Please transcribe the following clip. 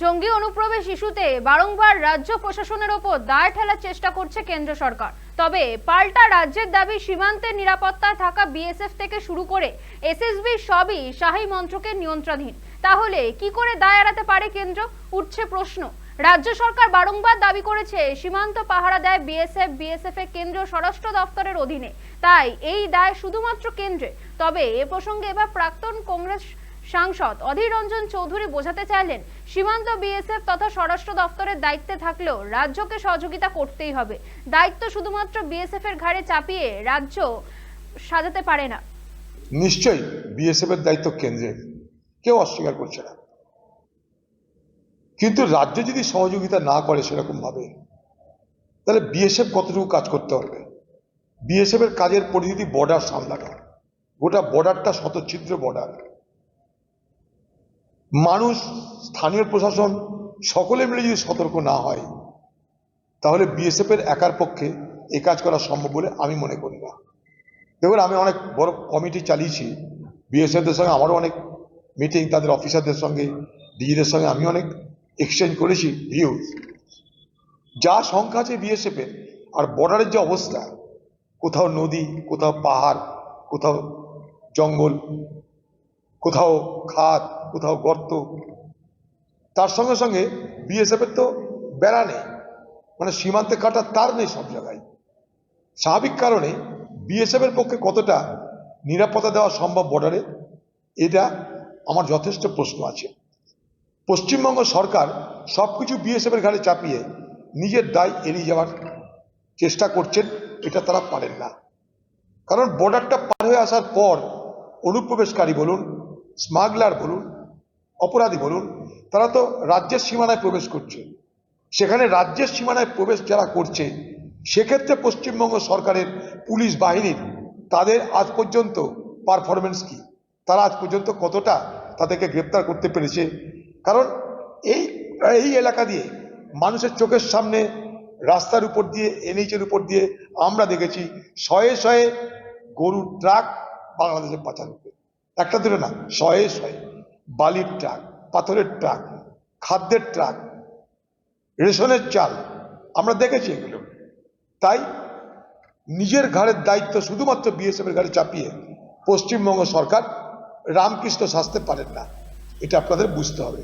জঙ্গি অনুপ্রবেশ ইস্যুতে বারংবার রাজ্য প্রশাসনের ওপর দায় ঠেলার চেষ্টা করছে কেন্দ্র সরকার। তবে পাল্টা রাজ্যের দাবি সীমান্তের নিরাপত্তায় থাকা বিএসএফ থেকে শুরু করে এসএসবি সবই শাহী মন্ত্রকের নিয়ন্ত্রণাধীন। তাহলে কি করে দায় এড়াতে পারে কেন্দ্র? উঠছে প্রশ্ন। রাজ্য সরকার বারংবার দাবি করেছে, সীমান্ত পাহারা দেয় বিএসএফ বিএসএফ এর কেন্দ্রীয় স্বরাষ্ট্র দপ্তরের অধীনে। তাই এই দায় শুধুমাত্র কেন্দ্রে। তবে এ প্রসঙ্গে এবার প্রাক্তন কংগ্রেস সাংসদ অধীর রঞ্জন চৌধুরী বোঝাতে চাইলেন, সীমান্ত বিএসএফ তথা স্বরাষ্ট্র দপ্তরের দায়িত্বে থাকলেও রাজ্যকে সহযোগিতা করতেই হবে। দায়িত্ব শুধুমাত্র বিএসএফ এর ঘাড়ে চাপিয়ে রাজ্য সাজাতে পারে না। নিশ্চয়ই বিএসএফ এর দায়িত্ব কেন্দ্রের কেউ অস্বীকার করছে না। কিন্তু রাজ্য যদি সহযোগিতা না করে সেরকম ভাবে, তাহলে বিএসএফ কতটুকু কাজ করতে পারবে? বিএসএফ এর কাজের পরিস্থিতি বর্ডার সামলানো গোটা বর্ডারটা শতচ্ছিদ্র বর্ডার মানুষ, স্থানীয় প্রশাসন, সকলে মিলে যদি সতর্ক না হয়, তাহলে বিএসএফের একার পক্ষে এ কাজ করা সম্ভব বলে আমি মনে করি না। দেখুন, আমি অনেক বড় কমিটি চালিয়েছি। বিএসএফদের সঙ্গে আমারও অনেক মিটিং তাদের অফিসারদের সঙ্গে ডিজিদের সঙ্গে আমি অনেক এক্সচেঞ্জ করেছি ভিউজ যা সংখ্যা আছে বিএসএফের আর বর্ডারের যে অবস্থা, কোথাও নদী, কোথাও পাহাড়, কোথাও জঙ্গল কোথাও খাদ কোথাও গর্ত। তার সঙ্গে সঙ্গে বিএসএফ এর তো বেড়া নেই মানে সীমান্তে কাটার তার নেই সব জায়গায়। স্বাভাবিক কারণে বিএসএফ এর পক্ষে কতটা নিরাপত্তা দেওয়া সম্ভব বর্ডারে এটা আমার যথেষ্ট প্রশ্ন আছে। পশ্চিমবঙ্গ সরকার সবকিছু বিএসএফ এর ঘাড়ে চাপিয়ে নিজের দায় এড়িয়ে যাওয়ার চেষ্টা করছেন, এটা তারা পারেন না। কারণ বর্ডারটা পার হয়ে আসার পর অনুপ্রবেশকারী বলুন স্মাগলার বলুন, অপরাধী বলুন, তারা তো রাজ্যের সীমানায় প্রবেশ করছে। সেখানে রাজ্যের সীমানায় প্রবেশ যারা করছে, সেক্ষেত্রে পশ্চিমবঙ্গ সরকারের পুলিশ বাহিনীর তাদের আজ পর্যন্ত পারফরমেন্স কি? তারা আজ পর্যন্ত কতটা তাদেরকে গ্রেপ্তার করতে পেরেছে? কারণ এই এই এলাকা দিয়ে মানুষের চোখের সামনে রাস্তার উপর দিয়ে এনএইচের উপর দিয়ে আমরা দেখেছি, শয়ে শয়ে গরুর ট্রাক বাংলাদেশে পাচার একটা দুটো না, শয়ে শয়ে, বালির ট্রাক, পাথরের ট্রাক, খাদ্যের ট্রাক, রেশনের চাল, আমরা দেখেছি এগুলো। তাই নিজের ঘাড়ের দায়িত্ব শুধুমাত্র বিএসএফের ঘাড়ে চাপিয়ে পশ্চিমবঙ্গ সরকার রামকৃষ্ণ সাজতে পারেন না, এটা আপনাদের বুঝতে হবে।